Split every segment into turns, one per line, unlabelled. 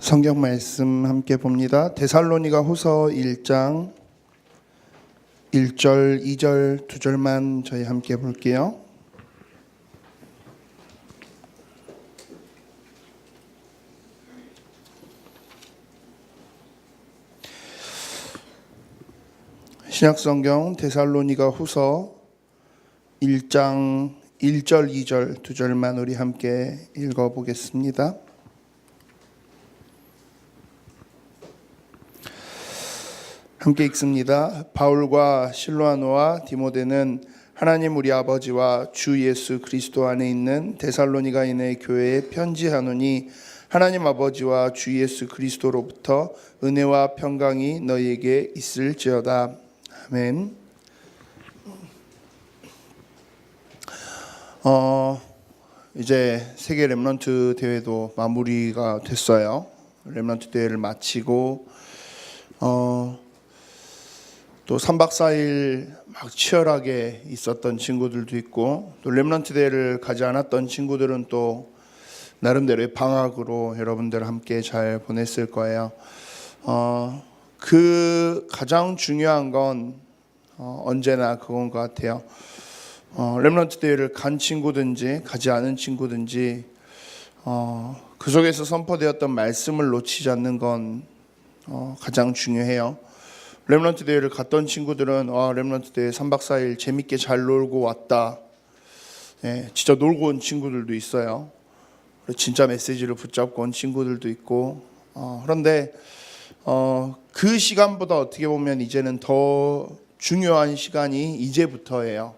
성경 말씀 함께 봅니다. 데살로니가 후서 1장 1절, 2절, 2절만 저희 함께 볼게요. 신약 성경 데살로니가 후서 1장 1절, 2절, 2절만 우리 함께 읽어 보겠습니다. 함께 읽습니다. 바울과 실로아노와 디모데는 하나님 우리 아버지와 주 예수 그리스도 안에 있는 데살로니가인의 교회에 편지하노니 하나님 아버지와 주 예수 그리스도로부터 은혜와 평강이 너희에게 있을지어다. 아멘. 어 이제 세계 렘넌트 대회도 마무리가 됐어요. 렘넌트 대회를 마치고 어, 또 3박 4일 막 치열하게 있었던 친구들도 있고 또 렘넌트 대회를 가지 않았던 친구들은 또 나름대로의 방학으로 여러분들 함께 잘 보냈을 거예요. 어, 그 가장 중요한 건 어, 언제나 그건 것 같아요. 어, 렘넌트 대회를 간 친구든지 가지 않은 친구든지 어, 그 속에서 선포되었던 말씀을 놓치지 않는 건 어, 가장 중요해요. 렘넌트 대회를 갔던 친구들은 아, 렘넌트 대회 3박 4일 재밌게 잘 놀고 왔다. 예, 진짜 놀고 온 친구들도 있어요. 진짜 메시지를 붙잡고 온 친구들도 있고 어, 그런데 어, 그 시간보다 어떻게 보면 이제는 더 중요한 시간이 이제부터예요.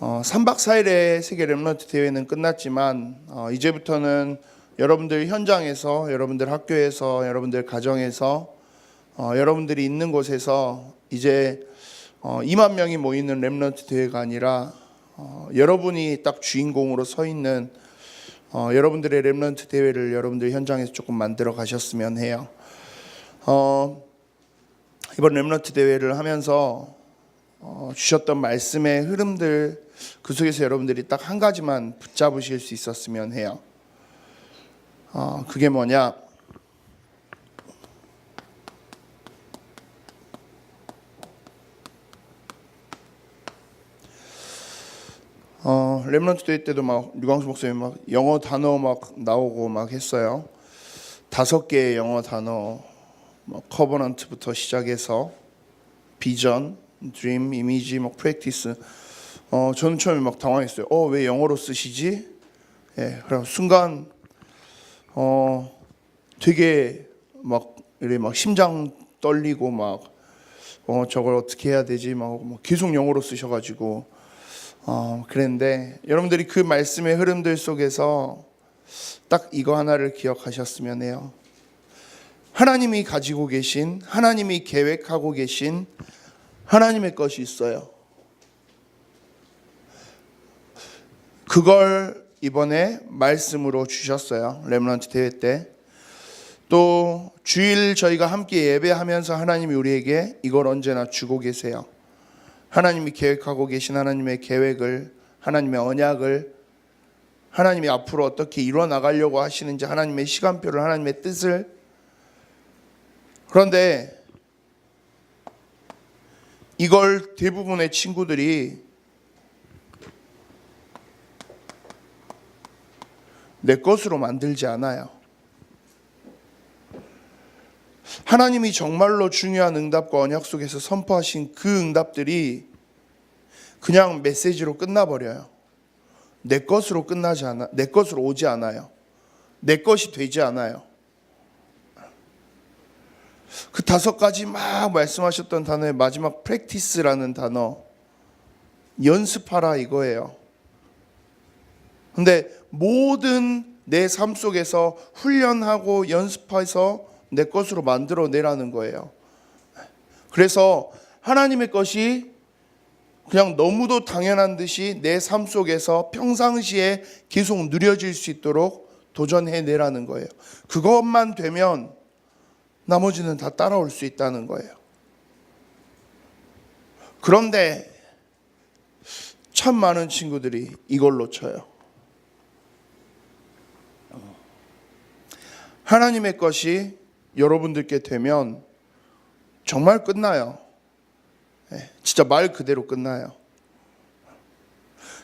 어, 3박 4일의 세계 렘넌트 대회는 끝났지만 어, 이제부터는 여러분들 현장에서 여러분들 학교에서 여러분들 가정에서 어, 여러분들이 있는 곳에서 이제 어, 2만 명이 모이는 렘넌트 대회가 아니라 어, 여러분이 딱 주인공으로 서 있는 어, 여러분들의 렘넌트 대회를 여러분들 현장에서 조금 만들어 가셨으면 해요. 어, 이번 렘넌트 대회를 하면서 어, 주셨던 말씀의 흐름들 그 속에서 여러분들이 딱 한 가지만 붙잡으실 수 있었으면 해요. 어, 그게 뭐냐? 어, 렘런트 데이 때도 막 류광수 목사님 막 영어 단어 막 나오고 막 했어요. 다섯 개의 영어 단어, 뭐 커버넌트부터 시작해서 비전, 드림, 이미지, 뭐 프랙티스. 어, 저는 처음에 막 당황했어요. 어, 왜 영어로 쓰시지? 예, 그럼 순간 어, 되게 막 이래 막 심장 떨리고 막 어, 저걸 어떻게 해야 되지? 막, 막 계속 영어로 쓰셔가지고 어, 그랬는데 여러분들이 그 말씀의 흐름들 속에서 딱 이거 하나를 기억하셨으면 해요. 하나님이 가지고 계신 하나님이 계획하고 계신 하나님의 것이 있어요. 그걸 이번에 말씀으로 주셨어요. 렘런트 대회 때. 또 주일 저희가 함께 예배하면서 하나님이 우리에게 이걸 언제나 주고 계세요. 하나님이 계획하고 계신 하나님의 계획을 하나님의 언약을 하나님이 앞으로 어떻게 이루어 나가려고 하시는지 하나님의 시간표를 하나님의 뜻을 그런데 이걸 대부분의 친구들이 내 것으로 만들지 않아요. 하나님이 정말로 중요한 응답과 언약 속에서 선포하신 그 응답들이 그냥 메시지로 끝나버려요. 내 것으로 끝나지 않아, 내 것으로 오지 않아요. 내 것이 되지 않아요. 그 다섯 가지 막 말씀하셨던 단어의 마지막 프랙티스라는 단어, 연습하라 이거예요. 근데 모든 내 삶 속에서 훈련하고 연습해서 내 것으로 만들어 내라는 거예요. 그래서 하나님의 것이 그냥 너무도 당연한 듯이 내 삶 속에서 평상시에 계속 누려질 수 있도록 도전해 내라는 거예요. 그것만 되면 나머지는 다 따라올 수 있다는 거예요. 그런데 참 많은 친구들이 이걸 놓쳐요. 하나님의 것이 여러분들께 되면 정말 끝나요. 예, 진짜 말 그대로 끝나요.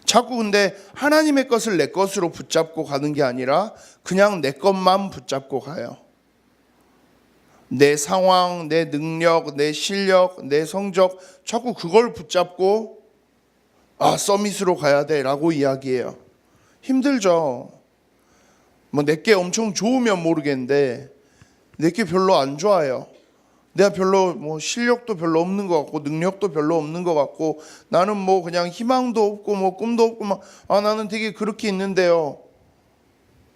자꾸 근데 하나님의 것을 내 것으로 붙잡고 가는 게 아니라 그냥 내 것만 붙잡고 가요. 내 상황, 내 능력, 내 실력, 내 성적 자꾸 그걸 붙잡고 아, 서밋으로 가야 돼 라고 이야기해요. 힘들죠. 뭐 내게 엄청 좋으면 모르겠는데 내게 별로 안 좋아요. 내가 별로 뭐 실력도 별로 없는 것 같고 능력도 별로 없는 것 같고 나는 뭐 그냥 희망도 없고 뭐 꿈도 없고 막 아 나는 되게 그렇게 있는데요.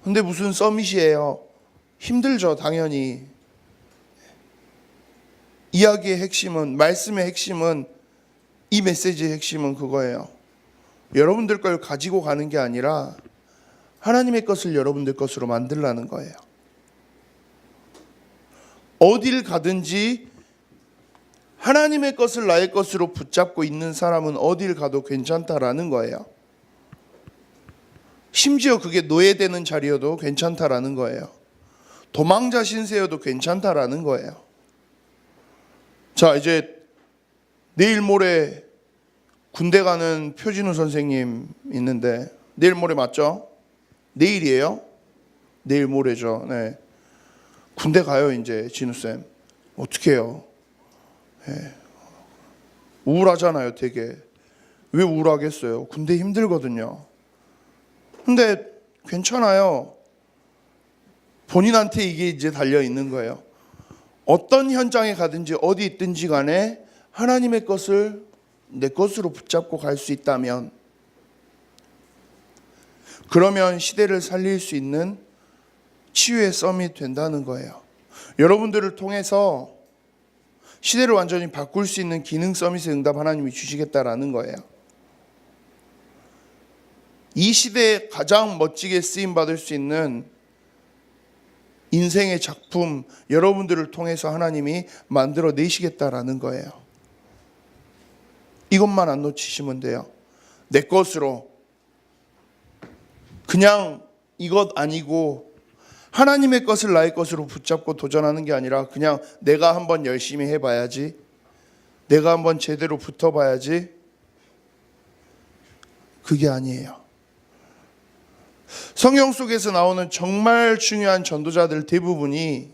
근데 무슨 서밋이에요? 힘들죠, 당연히. 이야기의 핵심은 말씀의 핵심은 이 메시지의 핵심은 그거예요. 여러분들 걸 가지고 가는 게 아니라 하나님의 것을 여러분들 것으로 만들라는 거예요. 어딜 가든지 하나님의 것을 나의 것으로 붙잡고 있는 사람은 어딜 가도 괜찮다라는 거예요. 심지어 그게 노예되는 자리여도 괜찮다라는 거예요. 도망자 신세여도 괜찮다라는 거예요. 자, 이제 내일 모레 군대 가는 표진우 선생님 있는데 내일 모레 맞죠? 내일이에요? 내일 모레죠. 네. 군대 가요 이제 진우 쌤. 어떻게 해요? 예. 우울하잖아요, 되게. 왜 우울하겠어요? 군대 힘들거든요. 근데 괜찮아요. 본인한테 이게 이제 달려 있는 거예요. 어떤 현장에 가든지 어디 있든지 간에 하나님의 것을 내 것으로 붙잡고 갈 수 있다면 그러면 시대를 살릴 수 있는 치유의 썸이 된다는 거예요. 여러분들을 통해서 시대를 완전히 바꿀 수 있는 기능 서밋의 응답 하나님이 주시겠다라는 거예요. 이 시대에 가장 멋지게 쓰임 받을 수 있는 인생의 작품 여러분들을 통해서 하나님이 만들어 내시겠다라는 거예요. 이것만 안 놓치시면 돼요. 내 것으로 그냥 이것 아니고 하나님의 것을 나의 것으로 붙잡고 도전하는 게 아니라 그냥 내가 한번 열심히 해봐야지. 내가 한번 제대로 붙어봐야지. 그게 아니에요. 성경 속에서 나오는 정말 중요한 전도자들 대부분이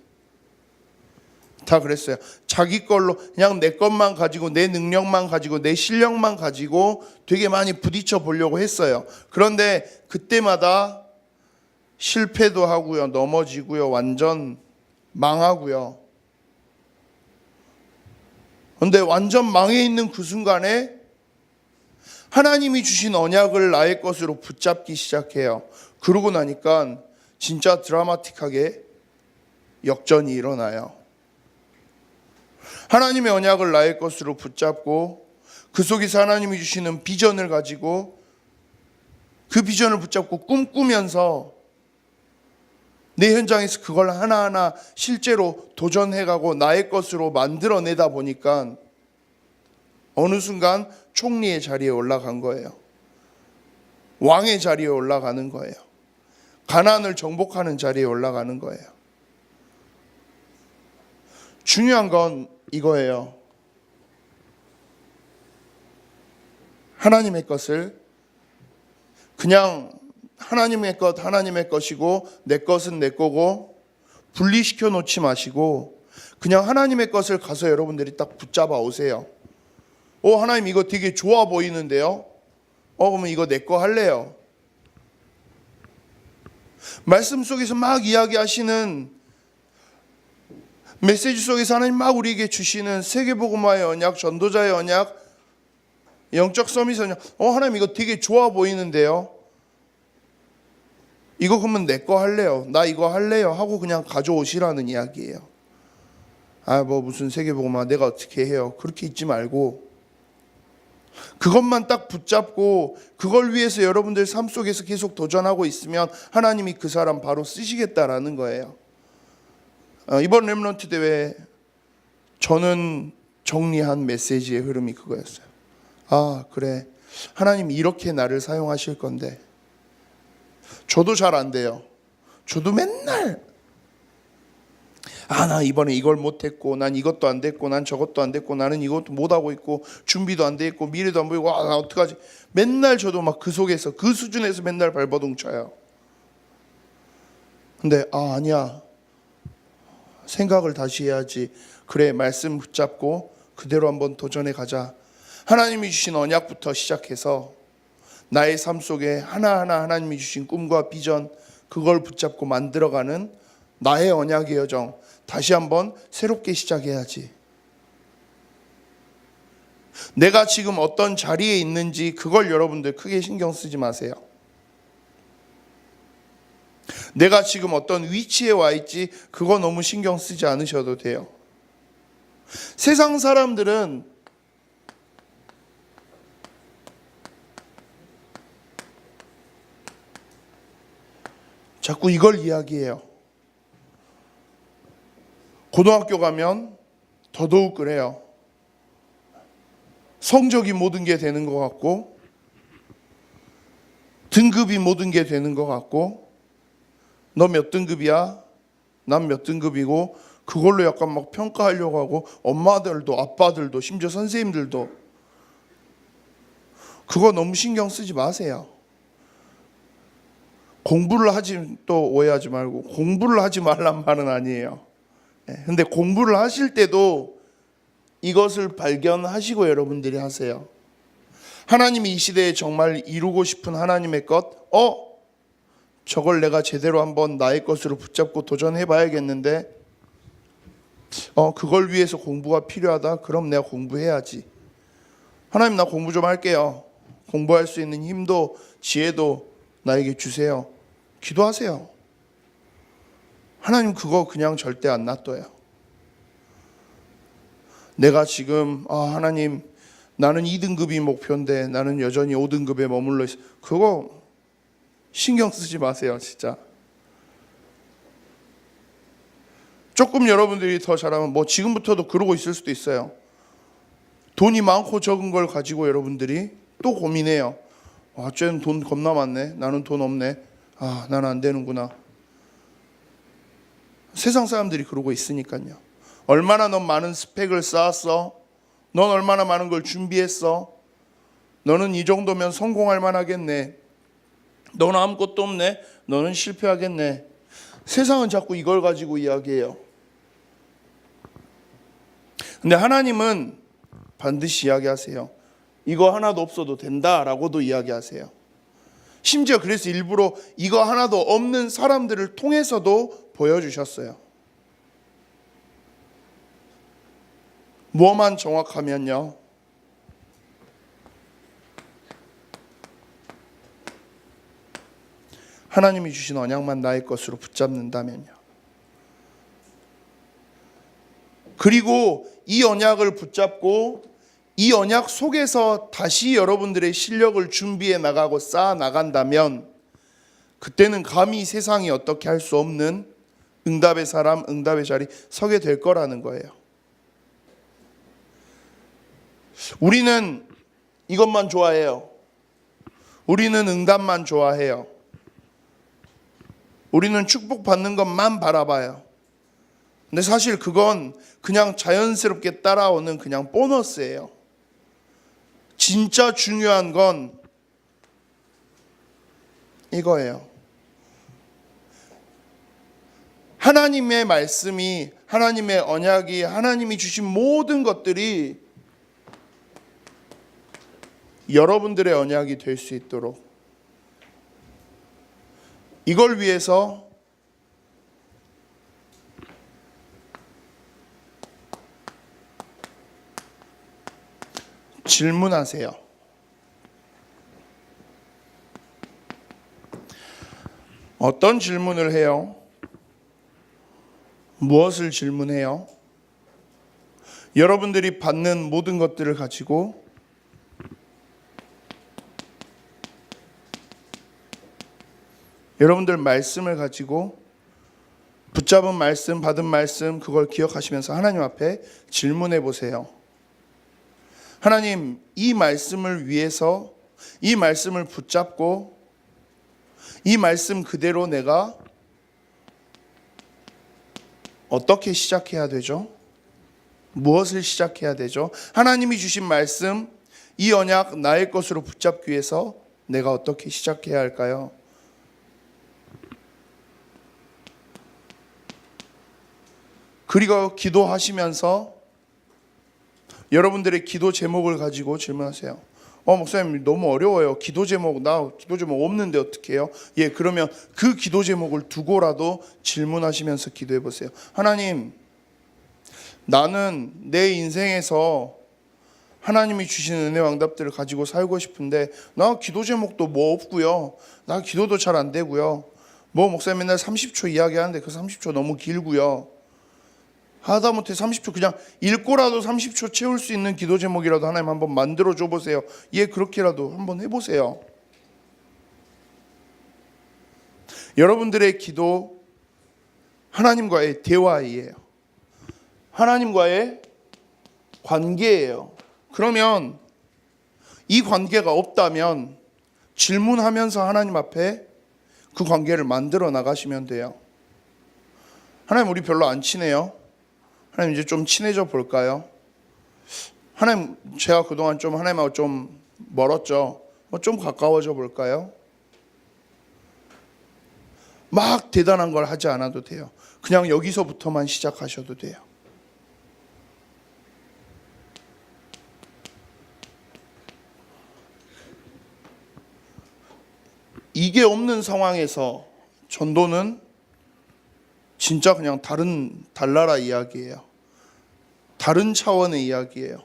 다 그랬어요. 자기 걸로 그냥 내 것만 가지고 내 능력만 가지고 내 실력만 가지고 되게 많이 부딪혀 보려고 했어요. 그런데 그때마다 실패도 하고요. 넘어지고요. 완전 망하고요. 근데 완전 망해 있는 그 순간에 하나님이 주신 언약을 나의 것으로 붙잡기 시작해요. 그러고 나니까 진짜 드라마틱하게 역전이 일어나요. 하나님의 언약을 나의 것으로 붙잡고 그 속에서 하나님이 주시는 비전을 가지고 그 비전을 붙잡고 꿈꾸면서 내 현장에서 그걸 하나하나 실제로 도전해가고 나의 것으로 만들어내다 보니까 어느 순간 총리의 자리에 올라간 거예요. 왕의 자리에 올라가는 거예요. 가난을 정복하는 자리에 올라가는 거예요. 중요한 건 이거예요. 하나님의 것을 그냥 하나님의 것 하나님의 것이고 내 것은 내 거고 분리시켜 놓지 마시고 그냥 하나님의 것을 가서 여러분들이 딱 붙잡아 오세요. 오 하나님 이거 되게 좋아 보이는데요. 어 그러면 이거 내 거 할래요. 말씀 속에서 막 이야기하시는 메시지 속에서 하나님 막 우리에게 주시는 세계복음화의 언약, 전도자의 언약, 영적 서밋 언약. 어 하나님 이거 되게 좋아 보이는데요. 이거 그러면 내 거 할래요. 나 이거 할래요. 하고 그냥 가져오시라는 이야기예요. 아 뭐 무슨 세계복음화 내가 어떻게 해요. 그렇게 있지 말고 그것만 딱 붙잡고 그걸 위해서 여러분들 삶 속에서 계속 도전하고 있으면 하나님이 그 사람 바로 쓰시겠다라는 거예요. 어, 이번 렘런트 대회 저는 정리한 메시지의 흐름이 그거였어요. 아 그래 하나님 이렇게 나를 사용하실 건데 저도 잘 안 돼요. 저도 맨날 아, 나 이번에 이걸 못했고, 난 이것도 안 됐고, 난 저것도 안 됐고, 나는 이것도 못하고 있고, 준비도 안 돼 있고, 미래도 안 보이고, 아, 나 어떡하지? 맨날 저도 막 그 속에서, 그 수준에서 맨날 발버둥 쳐요. 근데, 아, 아니야. 생각을 다시 해야지. 그래, 말씀 붙잡고 그대로 한번 도전해 가자. 하나님이 주신 언약부터 시작해서 나의 삶 속에 하나하나 하나님이 주신 꿈과 비전, 그걸 붙잡고 만들어가는 나의 언약의 여정 다시 한번 새롭게 시작해야지. 내가 지금 어떤 자리에 있는지 그걸 여러분들 크게 신경 쓰지 마세요. 내가 지금 어떤 위치에 와 있지 그거 너무 신경 쓰지 않으셔도 돼요. 세상 사람들은 자꾸 이걸 이야기해요. 고등학교 가면 더더욱 그래요. 성적이 모든 게 되는 것 같고, 등급이 모든 게 되는 것 같고, 너 몇 등급이야? 난 몇 등급이고, 그걸로 약간 막 평가하려고 하고, 엄마들도, 아빠들도, 심지어 선생님들도, 그거 너무 신경 쓰지 마세요. 공부를 하지 또 오해하지 말고 공부를 하지 말란 말은 아니에요. 예, 근데 공부를 하실 때도 이것을 발견하시고 여러분들이 하세요. 하나님이 이 시대에 정말 이루고 싶은 하나님의 것, 어? 저걸 내가 제대로 한번 나의 것으로 붙잡고 도전해 봐야겠는데, 어, 그걸 위해서 공부가 필요하다? 그럼 내가 공부해야지. 하나님, 나 공부 좀 할게요. 공부할 수 있는 힘도, 지혜도 나에게 주세요. 기도하세요. 하나님 그거 그냥 절대 안 놔둬요. 내가 지금 아 하나님 나는 2등급이 목표인데 나는 여전히 5등급에 머물러 있어. 그거 신경 쓰지 마세요, 진짜. 조금 여러분들이 더 잘하면 뭐 지금부터도 그러고 있을 수도 있어요. 돈이 많고 적은 걸 가지고 여러분들이 또 고민해요. 아, 쟤는 돈 겁나 많네. 나는 돈 없네. 아, 나는 안 되는구나. 세상 사람들이 그러고 있으니까요. 얼마나 넌 많은 스펙을 쌓았어? 넌 얼마나 많은 걸 준비했어? 너는 이 정도면 성공할 만하겠네. 너는 아무것도 없네. 너는 실패하겠네. 세상은 자꾸 이걸 가지고 이야기해요. 근데 하나님은 반드시 이야기하세요. 이거 하나도 없어도 된다라고도 이야기하세요. 심지어 그래서 일부러 이거 하나도 없는 사람들을 통해서도 보여주셨어요. 뭐만 정확하면요. 하나님이 주신 언약만 나의 것으로 붙잡는다면요. 그리고 이 언약을 붙잡고 이 언약 속에서 다시 여러분들의 실력을 준비해 나가고 쌓아 나간다면 그때는 감히 세상이 어떻게 할 수 없는 응답의 사람, 응답의 자리 서게 될 거라는 거예요. 우리는 이것만 좋아해요. 우리는 응답만 좋아해요. 우리는 축복받는 것만 바라봐요. 근데 사실 그건 그냥 자연스럽게 따라오는 그냥 보너스예요. 진짜 중요한 건 이거예요. 하나님의 말씀이, 하나님의 언약이, 하나님이 주신 모든 것들이 여러분들의 언약이 될 수 있도록 이걸 위해서 질문하세요. 어떤 질문을 해요? 무엇을 질문해요? 여러분들이 받는 모든 것들을 가지고 여러분들 말씀을 가지고 붙잡은 말씀, 받은 말씀, 그걸 기억하시면서 하나님 앞에 질문해 보세요. 하나님, 이 말씀을 위해서 이 말씀을 붙잡고 이 말씀 그대로 내가 어떻게 시작해야 되죠? 무엇을 시작해야 되죠? 하나님이 주신 말씀, 이 언약 나의 것으로 붙잡기 위해서 내가 어떻게 시작해야 할까요? 그리고 기도하시면서 여러분들의 기도 제목을 가지고 질문하세요. 어 목사님 너무 어려워요. 기도 제목 나 기도 제목 없는데 어떡해요? 예 그러면 그 기도 제목을 두고라도 질문하시면서 기도해 보세요. 하나님 나는 내 인생에서 하나님이 주시는 은혜 왕답들을 가지고 살고 싶은데 나 기도 제목도 뭐 없고요. 나 기도도 잘 안 되고요. 뭐 목사님 맨날 30초 이야기하는데 그 30초 너무 길고요. 하다못해 30초 그냥 읽고라도 30초 채울 수 있는 기도 제목이라도 하나님 한번 만들어 줘 보세요. 예, 그렇게라도 한번 해 보세요. 여러분들의 기도 하나님과의 대화이에요. 하나님과의 관계예요. 그러면 이 관계가 없다면 질문하면서 하나님 앞에 그 관계를 만들어 나가시면 돼요. 하나님 우리 별로 안 친해요. 하나님 이제 좀 친해져 볼까요? 하나님 제가 그동안 좀 하나님하고 좀 멀었죠. 뭐 좀 가까워져 볼까요? 막 대단한 걸 하지 않아도 돼요. 그냥 여기서부터만 시작하셔도 돼요. 이게 없는 상황에서 전도는 진짜 그냥 다른 달나라 이야기예요. 다른 차원의 이야기예요.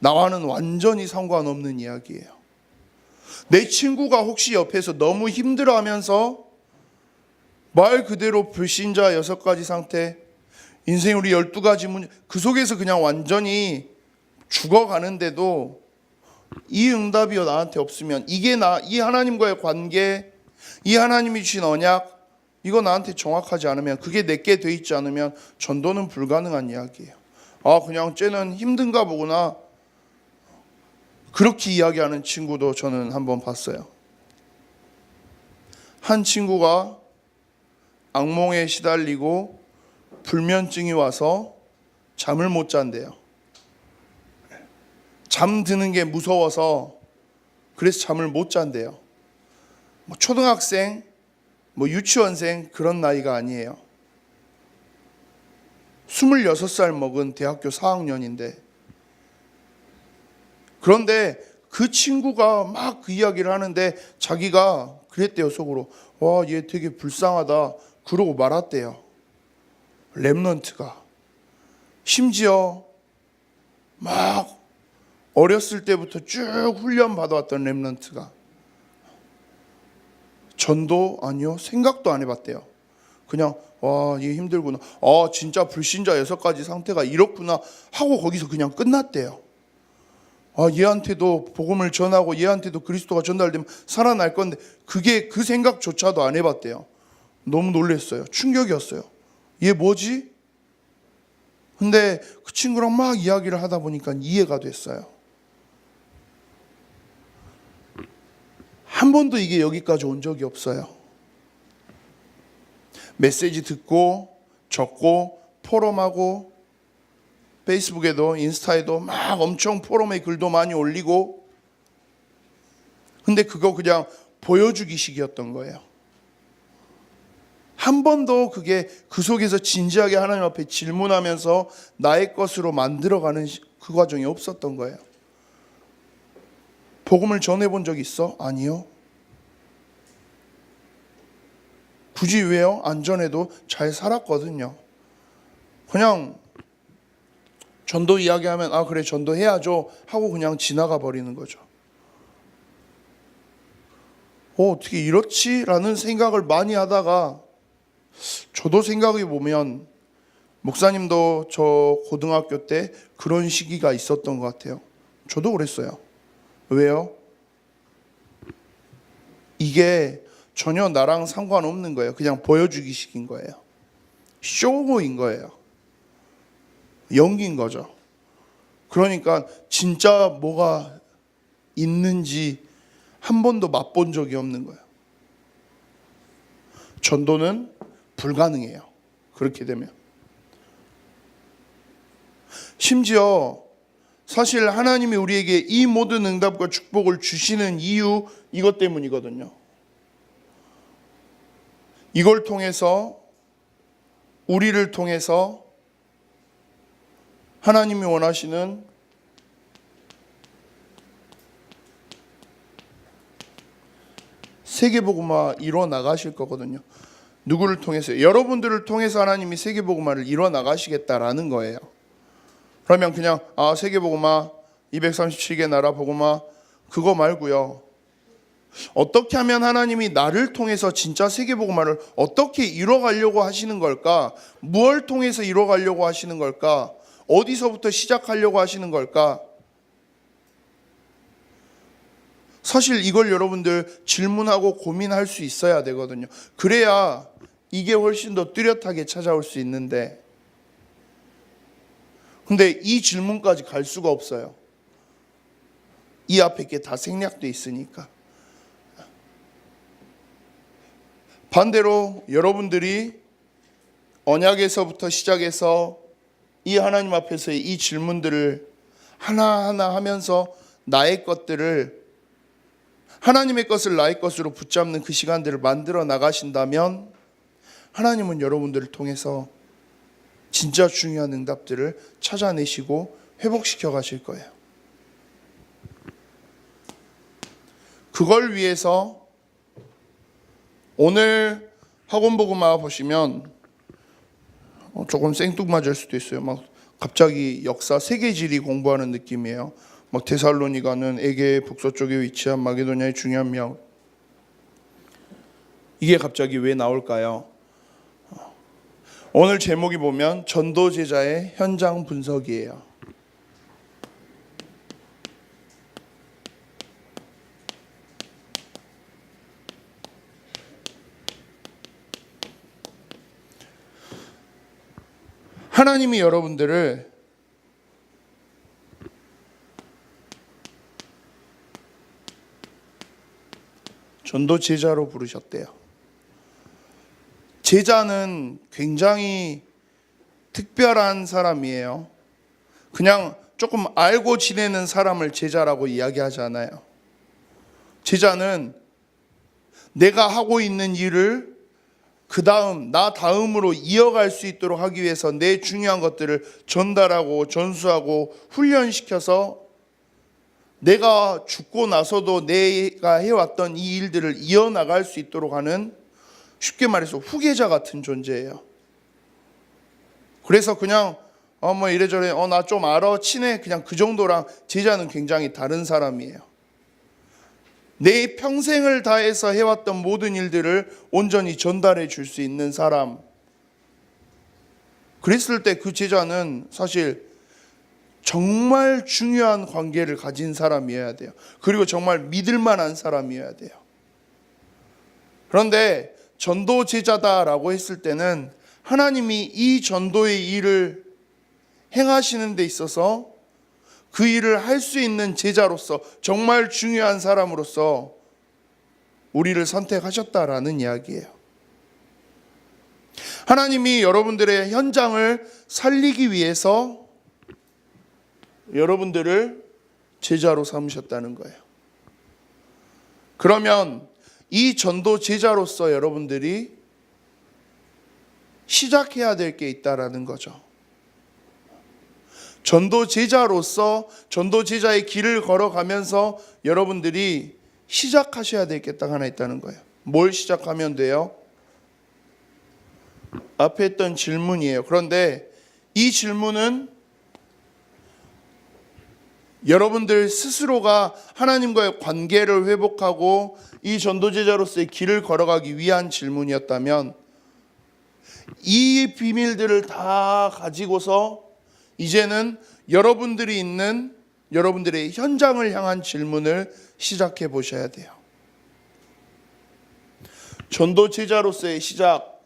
나와는 완전히 상관없는 이야기예요. 내 친구가 혹시 옆에서 너무 힘들어 하면서 말 그대로 불신자 여섯 가지 상태, 인생 우리 열두 가지 문, 그 속에서 그냥 완전히 죽어가는데도 이 응답이 나한테 없으면 이게 나, 이 하나님과의 관계, 이 하나님이 주신 언약, 이거 나한테 정확하지 않으면 그게 내게 돼 있지 않으면 전도는 불가능한 이야기예요. 아 그냥 쟤는 힘든가 보구나. 그렇게 이야기하는 친구도 저는 한번 봤어요. 한 친구가 악몽에 시달리고 불면증이 와서 잠을 못 잔대요. 잠드는 게 무서워서 그래서 잠을 못 잔대요. 뭐 초등학생, 뭐 유치원생 그런 나이가 아니에요. 26살 먹은 대학교 4학년인데. 그런데 그 친구가 막 그 이야기를 하는데 자기가 그랬대요 속으로. 와 얘 되게 불쌍하다. 그러고 말았대요. 랩런트가. 심지어 막 어렸을 때부터 쭉 훈련 받아왔던 랩런트가 전도 아니요 생각도 안 해봤대요. 그냥 와얘 힘들구나. 아 진짜 불신자 여섯 가지 상태가 이렇구나 하고 거기서 그냥 끝났대요. 아 얘한테도 복음을 전하고 얘한테도 그리스도가 전달되면 살아날 건데 그게 그 생각조차도 안 해봤대요. 너무 놀랐어요. 충격이었어요. 얘 뭐지? 근데 그 친구랑 막 이야기를 하다 보니까 이해가 됐어요. 한 번도 이게 여기까지 온 적이 없어요. 메시지 듣고 적고 포럼하고 페이스북에도 인스타에도 막 엄청 포럼에 글도 많이 올리고 근데 그거 그냥 보여주기식이었던 거예요. 한 번도 그게 그 속에서 진지하게 하나님 앞에 질문하면서 나의 것으로 만들어가는 그 과정이 없었던 거예요. 복음을 전해 본 적 있어? 아니요. 굳이 왜요? 안 전해도 잘 살았거든요. 그냥 전도 이야기하면 아 그래 전도 해야죠 하고 그냥 지나가 버리는 거죠. 어, 어떻게 이렇지라는 생각을 많이 하다가 저도 생각해 보면 목사님도 저 고등학교 때 그런 시기가 있었던 것 같아요. 저도 그랬어요. 왜요? 이게 전혀 나랑 상관없는 거예요. 그냥 보여주기식인 거예요. 쇼인 거예요. 연기인 거죠. 그러니까 진짜 뭐가 있는지 한 번도 맛본 적이 없는 거예요. 전도는 불가능해요. 그렇게 되면. 심지어 사실 하나님이 우리에게 이 모든 응답과 축복을 주시는 이유 이것 때문이거든요. 이걸 통해서 우리를 통해서 하나님이 원하시는 세계복음화 이루어 나가실 거거든요. 누구를 통해서 여러분들을 통해서 하나님이 세계복음화를 이루어 나가시겠다라는 거예요. 그러면 그냥 아 세계복음화 237개 나라 복음화 그거 말고요. 어떻게 하면 하나님이 나를 통해서 진짜 세계복음화를 어떻게 이뤄가려고 하시는 걸까? 무엇을 통해서 이뤄가려고 하시는 걸까? 어디서부터 시작하려고 하시는 걸까? 사실 이걸 여러분들 질문하고 고민할 수 있어야 되거든요. 그래야 이게 훨씬 더 뚜렷하게 찾아올 수 있는데 근데 이 질문까지 갈 수가 없어요. 이 앞에 게 다 생략돼 있으니까. 반대로 여러분들이 언약에서부터 시작해서 이 하나님 앞에서의 이 질문들을 하나하나 하면서 나의 것들을 하나님의 것을 나의 것으로 붙잡는 그 시간들을 만들어 나가신다면 하나님은 여러분들을 통해서 진짜 중요한 응답들을 찾아내시고 회복시켜 가실 거예요. 그걸 위해서 오늘 학원복음화 보시면 어, 조금 생뚱맞을 수도 있어요. 막 갑자기 역사 세계지리 공부하는 느낌이에요. 막 데살로니가는 에게 북서쪽에 위치한 마게도냐의 중요한 명. 이게 갑자기 왜 나올까요? 오늘 제목이 보면 전도 제자의 현장 분석이에요. 하나님이 여러분들을 전도 제자로 부르셨대요. 제자는 굉장히 특별한 사람이에요. 그냥 조금 알고 지내는 사람을 제자라고 이야기하잖아요. 제자는 내가 하고 있는 일을 그 다음, 나 다음으로 이어갈 수 있도록 하기 위해서 내 중요한 것들을 전달하고 전수하고 훈련시켜서 내가 죽고 나서도 내가 해왔던 이 일들을 이어나갈 수 있도록 하는 쉽게 말해서 후계자 같은 존재예요. 그래서 그냥 어 뭐 이래저래 어 나 좀 알아 친해 그냥 그 정도랑 제자는 굉장히 다른 사람이에요. 내 평생을 다해서 해왔던 모든 일들을 온전히 전달해 줄 수 있는 사람. 그랬을 때 그 제자는 사실 정말 중요한 관계를 가진 사람이어야 돼요. 그리고 정말 믿을 만한 사람이어야 돼요. 그런데 전도 제자다라고 했을 때는 하나님이 이 전도의 일을 행하시는 데 있어서 그 일을 할 수 있는 제자로서 정말 중요한 사람으로서 우리를 선택하셨다라는 이야기예요. 하나님이 여러분들의 현장을 살리기 위해서 여러분들을 제자로 삼으셨다는 거예요. 그러면 이 전도 제자로서 여러분들이 시작해야 될 게 있다라는 거죠. 전도 제자로서 전도 제자의 길을 걸어가면서 여러분들이 시작하셔야 될 게 딱 하나 있다는 거예요. 뭘 시작하면 돼요? 앞에 했던 질문이에요. 그런데 이 질문은 여러분들 스스로가 하나님과의 관계를 회복하고 이 전도제자로서의 길을 걸어가기 위한 질문이었다면 이 비밀들을 다 가지고서 이제는 여러분들이 있는 여러분들의 현장을 향한 질문을 시작해 보셔야 돼요. 전도제자로서의 시작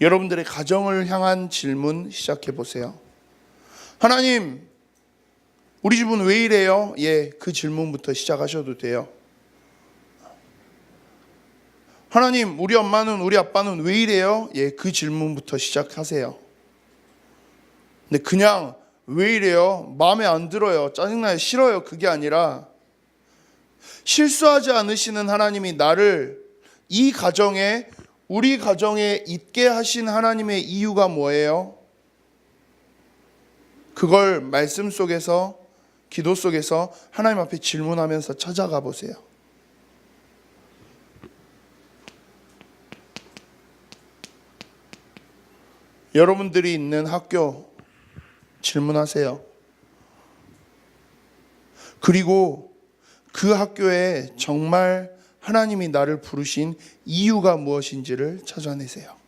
여러분들의 가정을 향한 질문 시작해 보세요. 하나님, 우리 집은 왜 이래요? 예, 그 질문부터 시작하셔도 돼요. 하나님, 우리 엄마는, 우리 아빠는 왜 이래요? 예, 그 질문부터 시작하세요. 근데 그냥 왜 이래요? 마음에 안 들어요. 짜증나요. 싫어요. 그게 아니라 실수하지 않으시는 하나님이 나를 이 가정에 우리 가정에 있게 하신 하나님의 이유가 뭐예요? 그걸 말씀 속에서 기도 속에서 하나님 앞에 질문하면서 찾아가 보세요. 여러분들이 있는 학교 질문하세요. 그리고 그 학교에 정말 하나님이 나를 부르신 이유가 무엇인지를 찾아내세요.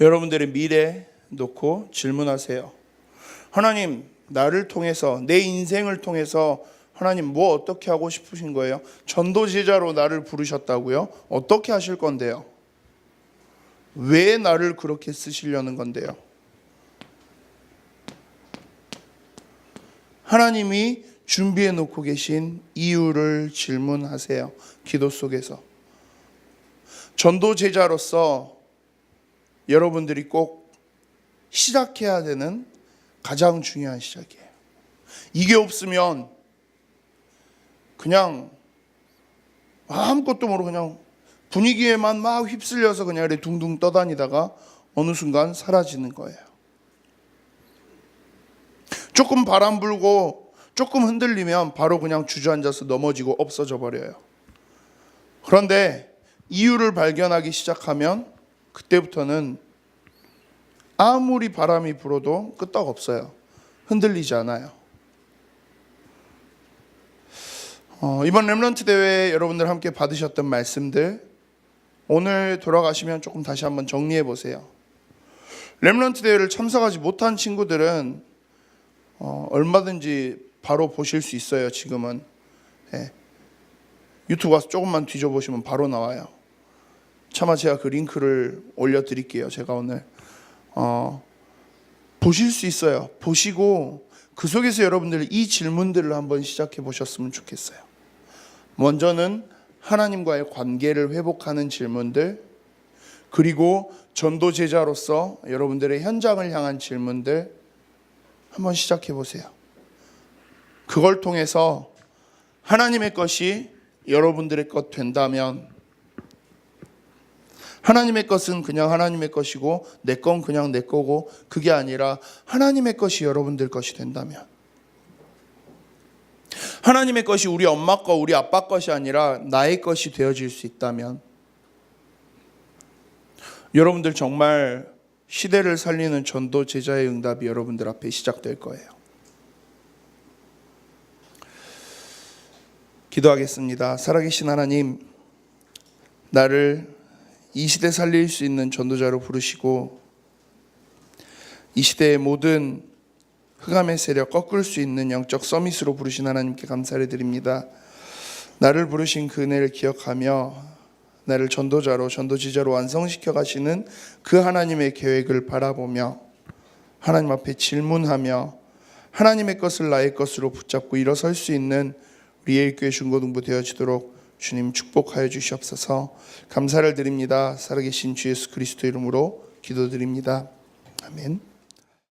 여러분들의 미래 놓고 질문하세요. 하나님, 나를 통해서, 내 인생을 통해서 하나님 뭐 어떻게 하고 싶으신 거예요? 전도 제자로 나를 부르셨다고요? 어떻게 하실 건데요? 왜 나를 그렇게 쓰시려는 건데요? 하나님이 준비해 놓고 계신 이유를 질문하세요. 기도 속에서. 전도 제자로서 여러분들이 꼭 시작해야 되는 가장 중요한 시작이에요. 이게 없으면 그냥 아무것도 모르고 그냥 분위기에만 막 휩쓸려서 그냥 이렇게 둥둥 떠다니다가 어느 순간 사라지는 거예요. 조금 바람 불고 조금 흔들리면 바로 그냥 주저앉아서 넘어지고 없어져 버려요. 그런데 이유를 발견하기 시작하면 그때부터는 아무리 바람이 불어도 끄떡 없어요. 흔들리지 않아요. 어, 이번 렘런트 대회 여러분들 함께 받으셨던 말씀들 오늘 돌아가시면 조금 다시 한번 정리해 보세요. 렘런트 대회를 참석하지 못한 친구들은 어, 얼마든지 바로 보실 수 있어요. 지금은 예. 유튜브 가서 조금만 뒤져보시면 바로 나와요. 차마 제가 그 링크를 올려드릴게요. 제가 오늘 어, 보실 수 있어요. 보시고 그 속에서 여러분들 이 질문들을 한번 시작해 보셨으면 좋겠어요. 먼저는 하나님과의 관계를 회복하는 질문들, 그리고 전도 제자로서 여러분들의 현장을 향한 질문들 한번 시작해 보세요. 그걸 통해서 하나님의 것이 여러분들의 것 된다면 하나님의 것은 그냥 하나님의 것이고 내 건 그냥 내 거고 그게 아니라 하나님의 것이 여러분들 것이 된다면 하나님의 것이 우리 엄마 거, 우리 아빠 것이 아니라 나의 것이 되어질 수 있다면 여러분들 정말 시대를 살리는 전도 제자의 응답이 여러분들 앞에 시작될 거예요. 기도하겠습니다. 살아계신 하나님, 나를 이 시대 살릴 수 있는 전도자로 부르시고 이 시대의 모든 흑암의 세력 꺾을 수 있는 영적 서밋으로 부르신 하나님께 감사를 드립니다. 나를 부르신 그 은혜를 기억하며 나를 전도자로 전도지자로 완성시켜 가시는 그 하나님의 계획을 바라보며 하나님 앞에 질문하며 하나님의 것을 나의 것으로 붙잡고 일어설 수 있는 우리 예일교회 중고등부 되어지도록 주님 축복하여 주시옵소서 감사를 드립니다. 살아계신 주 예수 그리스도 이름으로 기도드립니다. 아멘.